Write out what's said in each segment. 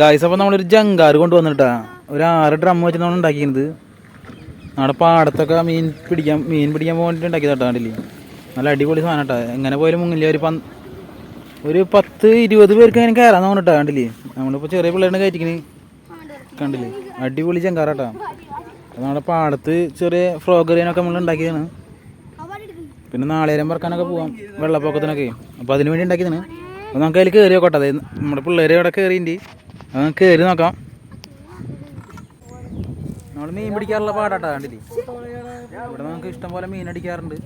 Guys അപ്പോൾ നമ്മളൊരു ജങ്കാറ് കൊണ്ടുവന്നിട്ടാ. ഒരു ആറ് ഡ്രം വെച്ച് നമ്മൾ ഉണ്ടാക്കിയത് നമ്മുടെ പാടത്തൊക്കെ മീൻ പിടിക്കാൻ മീൻ പിടിക്കാൻ പോകാൻ ഉണ്ടാക്കിയത് കേട്ടോ കണ്ടില്ലേ? നല്ല അടിപൊളി സാധനം കേട്ടോ. എങ്ങനെ പോയാലും മുങ്ങില്ല ഒരു പന്ത് ഒരു പത്ത് ഇരുപത് പേർക്ക് അങ്ങനെ കയറാൻ തോന്നിട്ടാ കണ്ടില്ലേ? നമ്മളിപ്പോൾ ചെറിയ പിള്ളേരുടെ കയറ്റിക്കണ്. കണ്ടില്ലേ? അടിപൊളി ജങ്കാറാട്ടാ അത് നമ്മുടെ പാടത്ത് ചെറിയ ഫ്രോഗറിനൊക്കെ നമ്മൾ ഉണ്ടാക്കിയതാണ്. പിന്നെ നാളേരം പറക്കാനൊക്കെ പോവാം. വെള്ളപ്പൊക്കത്തിനൊക്കെ. അപ്പോൾ അതിന് വേണ്ടി ഉണ്ടാക്കിയതാണ്. അപ്പോൾ നമുക്ക് അതിൽ കയറി നോക്കട്ടെ. അതായത് നമ്മുടെ പിള്ളേർ ഇവിടെ കയറിയിട്ടുണ്ട് നമുക്ക് കയറി നോക്കാം. നമ്മൾ മീൻ പിടിക്കാറുള്ള പാടാട്ടാ കണ്ടില്ലേ? ഇവിടെ നമുക്ക് ഇഷ്ടംപോലെ മീൻ അടിക്കാറുണ്ട്.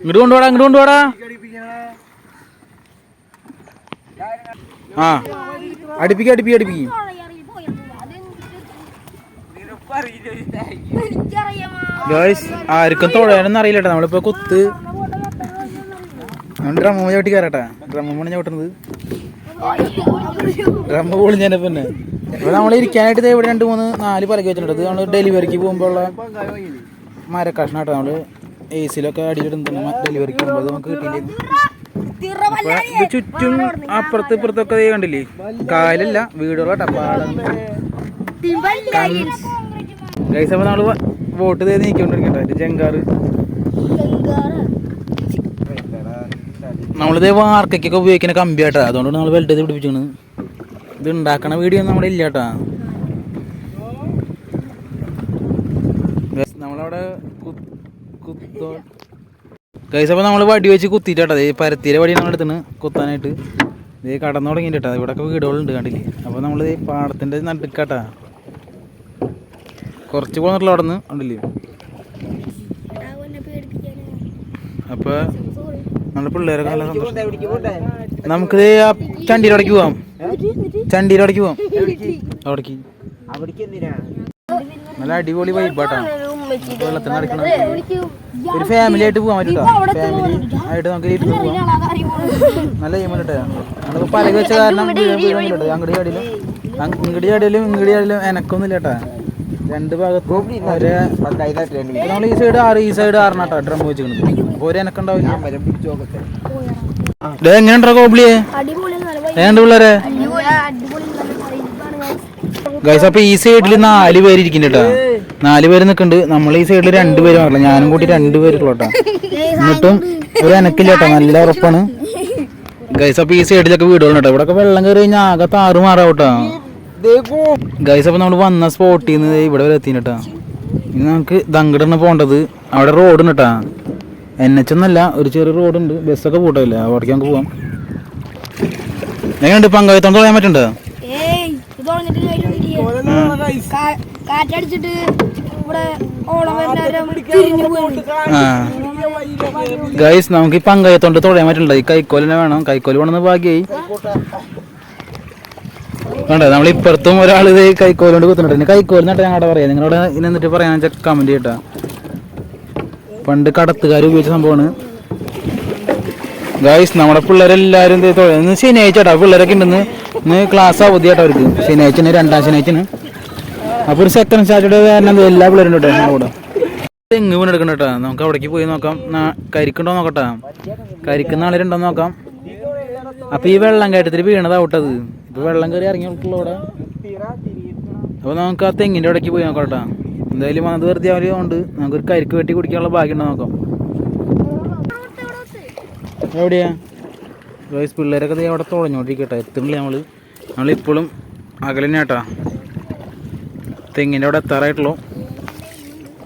ഇങ്ങോട്ട് കൊണ്ടുപോടാ ഇങ്ങോട്ട് കൊണ്ടുപോടാ ആ. അടുപ്പിക്ക് അടുപ്പിക്ക് അടുപ്പിക്ക്. ഗേൾസ് ആർക്കും തൊഴാനൊന്നും അറിയില്ല കേട്ടോ നമ്മളിപ്പോ കുത്ത്. നമ്മൾ ഡ്രമ്മ ചവിട്ടി കയറട്ടെ. ഡ്രമ്മ ചവിട്ടുന്നത്. ഡ്രമ്മ പൊളിഞ്ഞതിന്റെ പിന്നെ. ഇവിടെ നമ്മൾ ഇരിക്കാനായിട്ട് ദേ ഇവിടെ രണ്ട് മൂന്ന് നാല് പറക്കി വെച്ചിട്ടുണ്ട്. നമ്മൾ നമ്മൾ ഡെലിവറിക്ക് പോകുമ്പോഴുള്ള മരക്കഷ്ണം കേട്ടോ നമ്മൾ എ സിയിലൊക്കെ അടിയിലിടുന്നുണ്ട് ഡെലിവറിക്ക് പോകുമ്പോൾ നമുക്ക് കിട്ടിയിട്ടുണ്ട് ഇത് ചുറ്റും അപ്പുറത്ത് ഇപ്പുറത്തൊക്കെ ദേ കണ്ടില്ലേ? കായലല്ല വീടുകളാ പാടം ഗൈസ് അപ്പൊ നമ്മൾ വോട്ട് ചെയ്ത് നീക്കിക്കൊണ്ടിരിക്കട്ടെ. ഒരു ജങ്കാറ്. നമ്മളിത് വാർക്കൊക്കെ ഉപയോഗിക്കുന്ന കമ്പിയാട്ടാ. അതുകൊണ്ട് നമ്മൾ വെൽഡ് ചെയ്ത് പിടിപ്പിച്ചാണ് ഇത് ഉണ്ടാക്കണ വീഡിയോ ഒന്നും നമ്മുടെ ഇല്ല കേട്ടാ നമ്മളവിടെ കുത്തോ ഗൈസ് അപ്പോൾ നമ്മൾ വടി വെച്ച് കുത്തിയിട്ടാ ഈ പരത്തിയിലെ വടി നമ്മൾ എടുത്തിന് കുത്താനായിട്ട്. ഇത് കടന്നു തുടങ്ങിയിട്ടാ ഇവിടെ ഒക്കെ വീടുകളുണ്ട് കണ്ടില്ലേ? അപ്പോൾ നമ്മൾ ഈ പാടത്തിന്റെ നടുക്കാട്ടാ. കുറച്ച് പോന്നിട്ടുള്ള അവിടെ നിന്ന് ഉണ്ടല്ലേ അപ്പോൾ നമ്മുടെ പിള്ളേരൊക്കെ നല്ല സന്തോഷം നമുക്ക് ആ ചണ്ടിയിലടക്ക് പോവാം. ചണ്ടിയിലടക്ക് പോവാം. അവിടേക്ക്. നല്ല അടിപൊളി വൈബാട്ടാണ് വെള്ളത്തിൽ നടക്കണം ഒരു ഫാമിലി ആയിട്ട് പോകാൻ പറ്റൂട്ടോ? ഫാമിലി ആയിട്ട് നമുക്ക് ഇരുന്ന് പോവാം. നല്ല ഗെയിമിലിട്ട് നമ്മളിപ്പോൾ പലക വെച്ച കാരണം അങ്ങടി ചാടിയിലും ഇങ്ങടി ചാടിയാലും ഇങ്ങടി ചാടിയാലും എനക്കൊന്നുമില്ല കേട്ടാ രണ്ട് ഭാഗത്തും ഒരേ നമ്മൾ ഈ സൈഡ് ആറ് ഈ സൈഡ് ആറിനാട്ടോ ഡ്രം വെച്ചിട്ടുണ്ട് അപ്പോൾ ഒരു എനക്കുണ്ടാവില്ല ഇത് എങ്ങനെയുണ്ടോ കോബ്ലിയെ ഏണ്ട് പിള്ളേരെ? ഗൈസ് അപ്പൊ ഈ സൈഡിൽ നാല് പേര് ഇരിക്കുന്നുണ്ട് കേട്ടോ. നാല് പേര് നിൽക്കുന്നുണ്ട്. നമ്മൾ ഈ സൈഡിൽ രണ്ട് പേര് മാറില്ല ഞാനും കൂട്ടി രണ്ട് പേരുള്ളൂ കേട്ടോ എന്നിട്ടും ഒരു എനക്കില്ല കേട്ടോ. നല്ല ഉറപ്പാണ്. ഗൈസ് അപ്പൊ ഈ സൈഡിലൊക്കെ വീടുകളുണ്ട് കേട്ടോ. ഇവിടെ വെള്ളം കയറി കഴിഞ്ഞാൽ ആകെ താറ് മാറാവട്ടോ ഗൈസ് അപ്പൊ നമ്മൾ വന്ന സ്പോട്ടിൽ നിന്ന് ഇവിടെ വരെ എത്തി കേട്ടാ ഇനി നമുക്ക് ദങ്കടന്ന് പോകേണ്ടത് അവിടെ റോഡ് ഉണ്ട് കേട്ടാ എൻ എച്ച് ഒന്നല്ല ഒരു ചെറിയ റോഡുണ്ട് ബസ്സൊക്കെ പോട്ടില്ല അവിടേക്ക് നമുക്ക് പോവാം. എങ്ങനെയുണ്ട്? പങ്കാളിത്തം തുടങ്ങാൻ പറ്റുന്നുണ്ടോ കാറ്റടിച്ചിട്ട് ഇവിടെ ഗൈസ് നമുക്ക് ഈ പങ്കായത്തോണ്ട് തുടയാൻ പറ്റില്ല ഈ കൈക്കോലിനെ വേണം. കൈക്കോൽ വേണമെന്ന് ഭാഗ്യായി. വേണ്ട നമ്മൾ ഇപ്പുറത്തും ഒരാൾ ഇത് കൈക്കോലോണ്ട് കുത്തുന്നുണ്ട്. പിന്നെ കൈക്കോൽ നട്ടാ ഞങ്ങളുടെ പറയാം. നിങ്ങളോട് ഇനി എന്നിട്ട് പറയാൻ വെച്ചാൽ കമന്റ് കേട്ടോ പണ്ട് കടത്തുകാർ ഉപയോഗിച്ച സംഭവമാണ് ഗൈസ് നമ്മുടെ പിള്ളേരെല്ലാവരും ഇന്ന് ശനിയാഴ്ച കേട്ടോ പിള്ളേരൊക്കെ ഉണ്ടെന്ന് ഇന്ന്. ക്ലാസ് അവധി കേട്ടോ അവർക്ക്. ശനിയാഴ്ച രണ്ടാം ശനിയാഴ്ചന് അപ്പൊ ഒരു സെക്കൻഡ് സാറ്റർഡേ എല്ലാ പിള്ളേരും കേട്ടോ അവിടെ തെങ്ങ് വീണ് എടുക്കണം കേട്ടോ നമുക്ക് അവിടേക്ക് പോയി നോക്കാം. കരിക്കുണ്ടോ നോക്കട്ടാ. കരിക്കുന്ന ആളുണ്ടോ നോക്കാം. അപ്പൊ ഈ വെള്ളം കയറ്റത്തിൽ വീണത് ഇപ്പൊ വെള്ളം കയറി ഇറങ്ങിയിട്ടുള്ള അവിടെ. അപ്പൊ നമുക്ക് ആ തെങ്ങിന്റെ ഇടയ്ക്ക് പോയി നോക്കാം കേട്ടോ. എന്തായാലും അത് വെറുതെ ആവുകൊണ്ട് നമുക്കൊരു കരിക്ക് വെട്ടി കുടിക്കാനുള്ള ഭാഗ്യം ഉണ്ടോ നോക്കാം. എവിടെയാ? ഗൈസ് പിള്ളേരൊക്കെ ദേ അവിടെ തുഴഞ്ഞോണ്ടിരിക്കട്ടെ എത്തുന്നില്ല നമ്മൾ. നമ്മളിപ്പോഴും അകലെന്നെ കേട്ടാ. തെങ്ങിന്റെ അവിടെ എത്താറായിട്ടുള്ളൂ.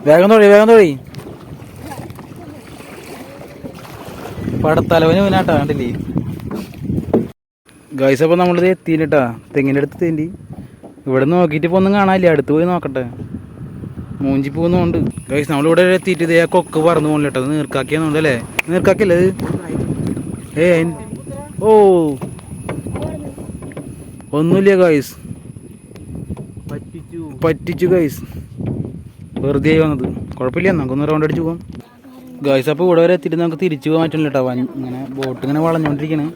വേഗം തൊഴി വേഗം തൊഴി. പടത്തലവന് വീനാട്ടാ കണ്ടില്ലേ? ഗൈസ് അപ്പോൾ നമ്മളിത് എത്തിയിട്ടാ തെങ്ങിന്റെ അടുത്ത് തേണ്ടി ഇവിടെ നോക്കിയിട്ട് ഇപ്പോൾ ഒന്നും കാണാനില്ല. അടുത്ത് പോയി നോക്കട്ടെ. മൂഞ്ചി പോകുന്നുണ്ട്. ഗൈസ് നമ്മളിവിടെ എത്തിയിട്ട് ഇതേ കൊക്ക് പറന്നു പോകണില്ല കേട്ടോ നീർക്കാക്കിയാന്നുണ്ട് അല്ലേ? നീർക്കാക്കിയല്ലേ ഏ ഓ. ഒന്നുമില്ല ഗൈസ് പറ്റിച്ചു. ഗൈസ് വെറുതെ ആയി വന്നത്. കുഴപ്പമില്ല നമുക്കൊന്ന് റൗണ്ട് അടിച്ച് പോകാം ഗൈസ് അപ്പോൾ ഇവിടെ വരെ എത്തിയിട്ട് നമുക്ക് തിരിച്ചു പോകാൻ പറ്റില്ല കേട്ടോ ഇങ്ങനെ ബോട്ട് ഇങ്ങനെ വളഞ്ഞുകൊണ്ടിരിക്കണേ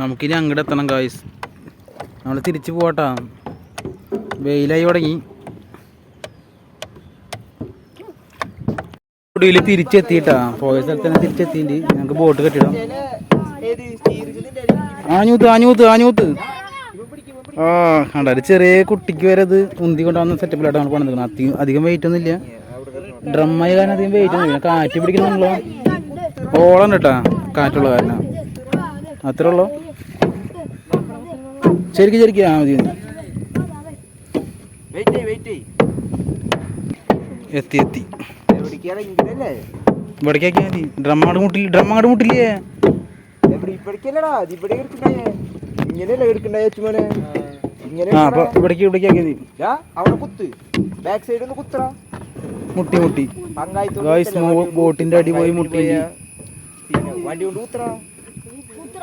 നമുക്കിനി അങ്ങോട്ട് എത്തണം കായ്സ് നമ്മൾ തിരിച്ചു പോട്ടാ വെയിലായി തുടങ്ങി. ഒടുവിൽ തിരിച്ചെത്തിയിട്ടാ. പോയ സ്ഥലത്ത് തന്നെ തിരിച്ചെത്തിയിട്ട് ഞങ്ങൾക്ക് ബോട്ട് കെട്ടിടാം. ആഞ്ഞൂത്ത് ആഞ്ഞൂത്ത് ആഞ്ഞൂത്ത്. ആ കണ്ട? ഒരു ചെറിയ കുട്ടിക്ക് വരെ അത് ഉന്തി കൊണ്ടുവന്ന സെറ്റപ്പിലായിട്ടാണ് പണിതിരിക്കുന്നത് അധികം അധികം വെയിറ്റ് ഒന്നും ഇല്ല ഡ്രമ്മായി കാരണം അധികം വെയിറ്റ് ഒന്നും ഇല്ല കാറ്റ് പിടിക്കുന്നുള്ളൂ ഓളം കേട്ടാ. കാറ്റുള്ള കാരണം. അത്രേ ഉള്ളു? ശരിക്കും ശരിക്കും ആ മതി. എത്തി എത്തി. ഇവിടേക്കാക്കി മതി. ഡ്രം അങ്ങോട്ട് മുട്ടില്ല ഡ്രം അങ്ങോട്ട് മുട്ടില്ലേ മുട്ടി മുട്ടി. ബോട്ടിന്റെ അടി പോയി മുട്ടി വണ്ടി കൊണ്ട് കുത്തറ. കുത്തിറ